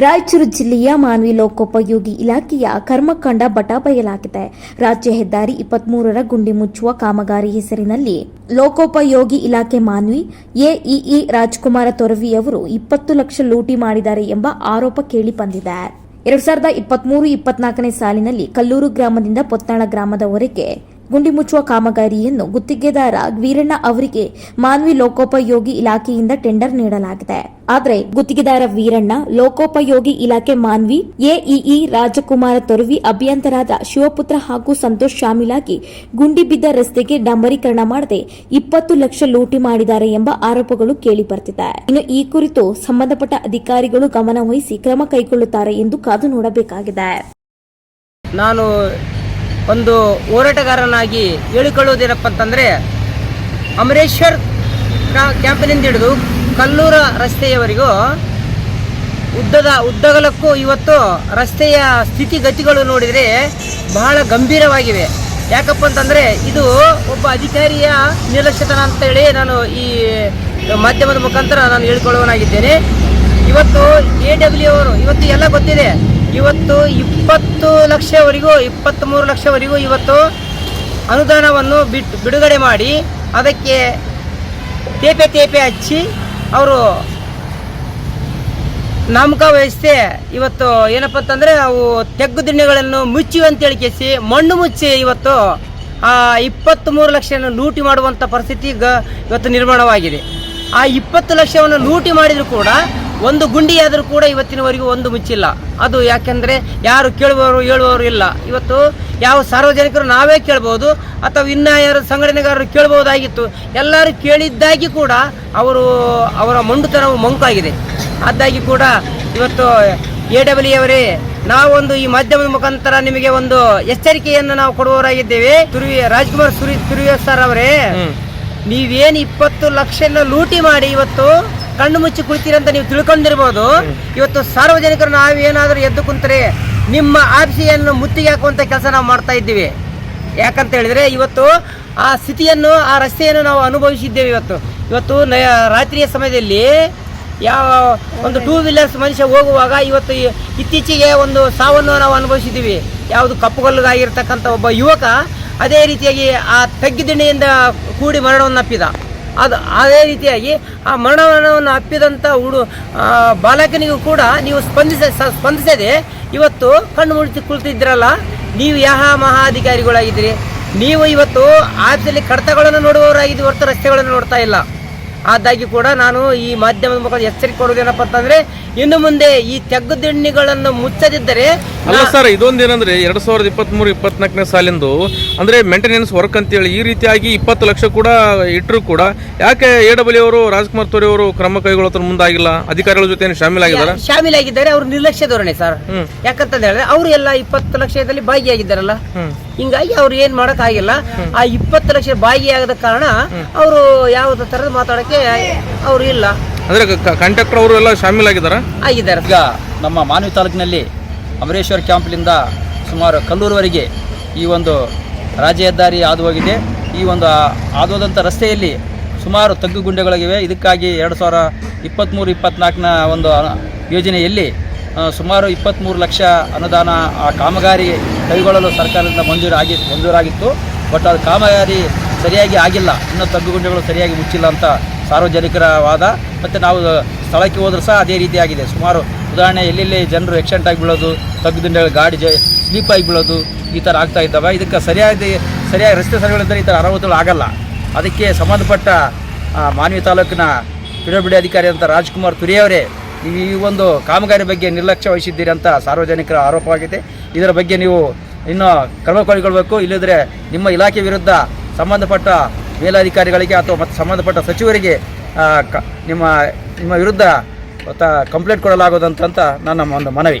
ರಾಯಚೂರು ಜಿಲ್ಲೆಯ ಮಾನ್ವಿ ಲೋಕೋಪಯೋಗಿ ಇಲಾಖೆಯ ಕರ್ಮಕಾಂಡ ಬಟ ಬಯಲಾಗಿದೆ. ರಾಜ್ಯ ಹೆದ್ದಾರಿ ಇಪ್ಪತ್ಮೂರರ ಗುಂಡಿ ಮುಚ್ಚುವ ಕಾಮಗಾರಿ ಹೆಸರಿನಲ್ಲಿ ಲೋಕೋಪಯೋಗಿ ಇಲಾಖೆ ಮಾನ್ವಿ, ಎಇಇ ರಾಜ್ಕುಮಾರ ತೊರವಿಯವರು ಇಪ್ಪತ್ತು ಲಕ್ಷ ಲೂಟಿ ಮಾಡಿದ್ದಾರೆ ಎಂಬ ಆರೋಪ ಕೇಳಿ ಬಂದಿದೆ. ಎರಡ್ ಸಾವಿರದ ಇಪ್ಪತ್ಮೂರು ಇಪ್ಪತ್ನಾಲ್ಕನೇ ಸಾಲಿನಲ್ಲಿ ಕಲ್ಲೂರು ಗ್ರಾಮದಿಂದ ಪೊತ್ತಾಳ ಗ್ರಾಮದವರೆಗೆ ಗುಂಡಿ ಮುಚ್ಚುವ ಕಾಮಗಾರಿಯನ್ನು ಗುತ್ತಿಗೆದಾರ ವೀರಣ್ಣ ಅವರಿಗೆ ಮಾನ್ವಿ ಲೋಕೋಪಯೋಗಿ ಇಲಾಖೆಯಿಂದ ಟೆಂಡರ್ ನೀಡಲಾಗಿದೆ. ಆದರೆ ಗುತ್ತಿಗೆದಾರ ವೀರಣ್ಣ, ಲೋಕೋಪಯೋಗಿ ಇಲಾಖೆ ಮಾನ್ವಿ, ಎಇಇ ರಾಜಕುಮಾರ ತೊರವಿ, ಅಭಿಯಂತರಾದ ಶಿವಪುತ್ರ ಹಾಗೂ ಸಂತೋಷ್ ಶಾಮೀಲಾಗಿ ಗುಂಡಿ ಬಿದ್ದ ರಸ್ತೆಗೆ ಡಂಬರೀಕರಣ ಮಾಡದೆ ಇಪ್ಪತ್ತು ಲಕ್ಷ ಲೂಟಿ ಮಾಡಿದ್ದಾರೆ ಎಂಬ ಆರೋಪಗಳು ಕೇಳಿಬರ್ತಿದೆ ಇನ್ನು ಈ ಕುರಿತು ಸಂಬಂಧಪಟ್ಟ ಅಧಿಕಾರಿಗಳು ಗಮನ ವಹಿಸಿ ಕ್ರಮ ಕೈಗೊಳ್ಳುತ್ತಾರೆ ಎಂದು ಕಾದು ನೋಡಬೇಕಾಗಿದೆ. ನಾನು ಒಂದು ಹೋರಾಟಗಾರನಾಗಿ ಹೇಳಿಕೊಳ್ಳುವುದೇನಪ್ಪ ಅಂತಂದರೆ ಅಮರೇಶ್ವರ್ ಕ್ಯಾಂಪಿನಿಂದ ಹಿಡಿದು ಕಲ್ಲೂರ ರಸ್ತೆಯವರೆಗೂ ಉದ್ದದ ಉದ್ದಗಲಕ್ಕೂ ಇವತ್ತು ರಸ್ತೆಯ ಸ್ಥಿತಿಗತಿಗಳು ನೋಡಿದರೆ ಬಹಳ ಗಂಭೀರವಾಗಿವೆ. ಯಾಕಪ್ಪ ಅಂತಂದರೆ ಇದು ಒಬ್ಬ ಅಧಿಕಾರಿಯ ನಿರ್ಲಕ್ಷ್ಯತನ ಅಂತೇಳಿ ನಾನು ಈ ಮಾಧ್ಯಮದ ಮುಖಾಂತರ ನಾನು ಹೇಳಿಕೊಳ್ಳುವನಾಗಿದ್ದೇನೆ. ಇವತ್ತು ಎ ಡಬ್ಲ್ಯೂ ಅವರು, ಇವತ್ತು ಎಲ್ಲ ಗೊತ್ತಿದೆ. ಇವತ್ತು ಇಪ್ಪತ್ತು ಲಕ್ಷವರೆಗೂ ಇಪ್ಪತ್ತ್ಮೂರು ಲಕ್ಷವರೆಗೂ ಇವತ್ತು ಅನುದಾನವನ್ನು ಬಿಟ್ಟು ಬಿಡುಗಡೆ ಮಾಡಿ, ಅದಕ್ಕೆ ತೇಪೆ ತೇಪೆ ಹಚ್ಚಿ ಅವರು ನಾಮಕ ವಹಿಸಿ ಇವತ್ತು ಏನಪ್ಪ ಅಂತಂದರೆ ಅವು ತೆಗ್ಗು ದಿಣ್ಣೆಗಳನ್ನು ಮುಚ್ಚಿ ಅಂತೇಳಿ ಕೇಸಿ, ಮಣ್ಣು ಮುಚ್ಚಿ ಇವತ್ತು ಆ ಇಪ್ಪತ್ತ್ಮೂರು ಲಕ್ಷವನ್ನು ಲೂಟಿ ಮಾಡುವಂಥ ಪರಿಸ್ಥಿತಿ ಗ, ಇವತ್ತು ನಿರ್ಮಾಣವಾಗಿದೆ. ಆ ಇಪ್ಪತ್ತು ಲಕ್ಷವನ್ನು ಲೂಟಿ ಮಾಡಿದರೂ ಕೂಡ ಒಂದು ಗುಂಡಿಯಾದರೂ ಕೂಡ ಇವತ್ತಿನವರೆಗೂ ಒಂದು ಮುಚ್ಚಿಲ್ಲ. ಅದು ಯಾಕೆಂದರೆ ಯಾರು ಕೇಳುವವರು ಹೇಳುವವರು ಇಲ್ಲ. ಇವತ್ತು ಯಾವ ಸಾರ್ವಜನಿಕರು ನಾವೇ ಕೇಳ್ಬೋದು ಅಥವಾ ಇನ್ನ ಯಾರು ಸಂಘಟನೆಗಾರರು ಕೇಳ್ಬೋದಾಗಿತ್ತು ಎಲ್ಲರೂ ಕೇಳಿದ್ದಾಗಿ ಕೂಡ ಅವರು ಅವರ ಮೊಂಡುತನವು ಮಂಕಾಗಿದೆ. ಅದಾಗಿ ಕೂಡ ಇವತ್ತು ಎ ಡಬ್ಲ್ಯೂ ಅವರೇ ನಾವೊಂದು ಈ ಮಾಧ್ಯಮದ ಮುಖಾಂತರ ನಿಮಗೆ ಒಂದು ಎಚ್ಚರಿಕೆಯನ್ನು ನಾವು ಕೊಡುವವರಾಗಿದ್ದೇವೆ. ತುರುವಿ ರಾಜ್ಕುಮಾರ್ ಸುರಿ ತುರುವಿ ಸರ್ ಅವರೇ ನೀವೇನು ಇಪ್ಪತ್ತು ಲಕ್ಷ ಲೂಟಿ ಮಾಡಿ ಇವತ್ತು ಕಣ್ಣು ಮುಚ್ಚಿ ಕುಳಿತೀರಂತ ನೀವು ತಿಳ್ಕೊಂಡಿರ್ಬೋದು. ಇವತ್ತು ಸಾರ್ವಜನಿಕರು ನಾವೇನಾದರೂ ಎದ್ದು ಕುಂತರೆ ನಿಮ್ಮ ಆಪ್ಸಿಯನ್ನು ಮುತ್ತಿಗೆ ಹಾಕುವಂಥ ಕೆಲಸ ನಾವು ಮಾಡ್ತಾ ಇದ್ದೀವಿ. ಯಾಕಂತ ಹೇಳಿದರೆ ಇವತ್ತು ಆ ಸ್ಥಿತಿಯನ್ನು ಆ ರಸ್ತೆಯನ್ನು ನಾವು ಅನುಭವಿಸಿದ್ದೇವೆ ಇವತ್ತು. ಇವತ್ತು ನ ರಾತ್ರಿಯ ಸಮಯದಲ್ಲಿ ಯಾವ ಒಂದು ಟೂ ವೀಲರ್ಸ್ ಮನುಷ್ಯ ಹೋಗುವಾಗ ಇವತ್ತು ಇತ್ತೀಚೆಗೆ ಒಂದು ಸಾವನ್ನು ನಾವು ಅನುಭವಿಸಿದ್ದೀವಿ. ಯಾವುದು ಕಪ್ಪುಗಲ್ಲುಗಾಗಿರ್ತಕ್ಕಂಥ ಒಬ್ಬ ಯುವಕ ಅದೇ ರೀತಿಯಾಗಿ ಆ ತಗ್ಗಿದಿಣ್ಣೆಯಿಂದ ಕೂಡಿ ಮರಣವನ್ನು ಅಪ್ಪಿದ ಅದು ಅದೇ ರೀತಿಯಾಗಿ ಆ ಮರಣವನ್ನು ಅಪ್ಪಿದಂಥ ಹುಡು ಬಾಲಕನಿಗೂ ಕೂಡ ನೀವು ಸ್ಪಂದಿಸ ಸ್ಪಂದಿಸದೆ ಇವತ್ತು ಕಣ್ಣು ಮುಚ್ಚಿ ಕುಳಿತಿದ್ರಲ್ಲ ನೀವು ಯಾವ ಮಹಾ ಅಧಿಕಾರಿಗಳಾಗಿದ್ದೀರಿ ನೀವು ಇವತ್ತು ಆದಲ್ಲಿ ಕಡತಗಳನ್ನು ನೋಡುವವರಾಗಿದ್ದು ಹೊರತು ರಸ್ತೆಗಳನ್ನು ನೋಡ್ತಾ ಇಲ್ಲ. ಆದಾಗಿ ಕೂಡ ನಾನು ಈ ಮಾಧ್ಯಮದ ಮುಖಾಂತರ ಎಚ್ಚರಿಕೆ ಕೊಡೋದೇನಪ್ಪ ಅಂತಂದ್ರೆ ಇನ್ನು ಮುಂದೆ ಈ ತೆಗ್ಗು ದಿಣ್ಣಿಗಳನ್ನು ಮುಚ್ಚದಿದ್ದರೆ ಅಲ್ಲ ಸರ್ ಇದೊಂದೇನಂದ್ರೆ ಎರಡ್ ಸಾವಿರದ ಇಪ್ಪತ್ತ್ ಮೂರು ಇಪ್ಪತ್ನಾಲ್ಕನೇ ಸಾಲಿಂದು ಅಂದ್ರೆ ಮೇಂಟೆನೆನ್ಸ್ ವರ್ಕ್ ಅಂತೇಳಿ ಈ ರೀತಿಯಾಗಿ ಇಪ್ಪತ್ತು ಲಕ್ಷ ಕೂಡ ಇಟ್ಟರು ಕೂಡ ಯಾಕೆ ಎ ಡಬ್ಲ್ಯೂ ಅವರು ರಾಜ್ಕುಮಾರ್ ತೋರಿ ಅವರು ಕ್ರಮ ಕೈಗೊಳ್ಳೋದ್ರ ಮುಂದಾಗಿಲ್ಲ? ಅಧಿಕಾರಿಗಳ ಜೊತೆ ಏನು ಶಾಮೀಲಾಗಿದ್ದಾರಾ ಶಾಮೀಲಾಗಿದ್ದಾರೆ ಅವರು ನಿರ್ಲಕ್ಷ್ಯ ಧೋರಣೆ ಸರ್. ಯಾಕಂತ ಹೇಳಿದ್ರೆ ಅವರು ಎಲ್ಲ ಇಪ್ಪತ್ತು ಲಕ್ಷದಲ್ಲಿ ಭಾಗಿಯಾಗಿದ್ದಾರಲ್ಲ. ಹಿಂಗಾಗಿ ಅವ್ರು ಏನ್ ಮಾಡಕ್ ಆಗಿಲ್ಲ ಆ ಇಪ್ಪತ್ತು ಲಕ್ಷ ಭಾಗಿಯಾಗದ ಕಾರಣ ಅವರು ಯಾವ್ದ ತರದ ಮಾತಾಡಕ್ಕೆ ಅವ್ರು ಇಲ್ಲ. ಅಂದ್ರೆ ಕಂಡಕ್ಟರ್ ಅವರು ಎಲ್ಲ ಶಾಮಿಲ್ ಆಗಿದ್ದಾರೆ. ಈಗ ನಮ್ಮ ಮಾನವಿ ತಾಲೂಕಿನಲ್ಲಿ ಅಮರೇಶ್ವರ ಕ್ಯಾಂಪ್ನಿಂದ ಸುಮಾರು ಕಲ್ಲೂರುವರೆಗೆ ಈ ಒಂದು ರಾಜ್ಯ ಹೆದ್ದಾರಿ ಹಾದು ಹೋಗಿದೆ ಈ ಒಂದು ಹಾದು ಹೋದಂಥ ರಸ್ತೆಯಲ್ಲಿ ಸುಮಾರು ತಗ್ಗು ಗುಂಡೆಗಳಿವೆ. ಇದಕ್ಕಾಗಿ ಎರಡು ಸಾವಿರ ಇಪ್ಪತ್ತ್ಮೂರು ಇಪ್ಪತ್ತ್ನಾಲ್ಕನ ಒಂದು ಯೋಜನೆಯಲ್ಲಿ ಸುಮಾರು ಇಪ್ಪತ್ತ್ಮೂರು ಲಕ್ಷ ಅನುದಾನ ಆ ಕಾಮಗಾರಿ ಕೈಗೊಳ್ಳಲು ಸರ್ಕಾರದಿಂದ ಮಂಜೂರಾಗಿ ಮಂಜೂರಾಗಿತ್ತು. ಬಟ್ ಅದು ಕಾಮಗಾರಿ ಸರಿಯಾಗಿ ಆಗಿಲ್ಲ. ಇನ್ನೂ ತಗ್ಗು ಗುಂಡೆಗಳು ಸರಿಯಾಗಿ ಮುಚ್ಚಿಲ್ಲ ಅಂತ ಸಾರ್ವಜನಿಕರ ವಾದ. ಮತ್ತು ನಾವು ಸ್ಥಳಕ್ಕೆ ಹೋದ್ರೂ ಸಹ ಅದೇ ರೀತಿಯಾಗಿದೆ ಸುಮಾರು ಉದಾಹರಣೆ, ಎಲ್ಲೆಲ್ಲಿ ಜನರು ಎಕ್ಸಿಡೆಂಟ್ ಆಗಿ ಬೀಳೋದು, ತಗ್ಗು ದಿಂಡೆಗಳು ಗಾಡಿ ಜ, ಸ್ಲೀಪ್ ಆಗಿ ಬೀಳೋದು, ಈ ಥರ ಆಗ್ತಾ ಇದ್ದಾವೆ. ಇದಕ್ಕೆ ಸರಿಯಾದ, ಸರಿಯಾಗಿ ರಸ್ತೆ ಸರಿಗಳಿದ್ದರೆ ಈ ಥರ ಅನಾಹುತಗಳು ಆಗಲ್ಲ. ಅದಕ್ಕೆ ಸಂಬಂಧಪಟ್ಟ ಮಾನ್ವಿ ತಾಲೂಕಿನ ಪಿಡಬಿಡಿ ಅಧಿಕಾರಿ ಅಂತ ರಾಜ್ಕುಮಾರ್ ತುರಿಯವರೇ ಈ ಒಂದು ಕಾಮಗಾರಿ ಬಗ್ಗೆ ನಿರ್ಲಕ್ಷ್ಯ ವಹಿಸಿದ್ದೀರಿ ಅಂತ ಸಾರ್ವಜನಿಕರ ಆರೋಪವಾಗಿದೆ ಇದರ ಬಗ್ಗೆ ನೀವು ಇನ್ನೂ ಕ್ರಮ ಕೈಗೊಳ್ಳಬೇಕು ಇಲ್ಲದ್ರೆ ನಿಮ್ಮ ಇಲಾಖೆ ವಿರುದ್ಧ ಸಂಬಂಧಪಟ್ಟ ಮೇಲಾಧಿಕಾರಿಗಳಿಗೆ ಅಥವಾ ಮತ್ತು ಸಂಬಂಧಪಟ್ಟ ಸಚಿವರಿಗೆ ನಿಮ್ಮ ನಿಮ್ಮ ವಿರುದ್ಧ ಕಂಪ್ಲೇಂಟ್ ಕೊಡಲಾಗೋದಂತ ನನ್ನ ಒಂದು ಮನವಿ.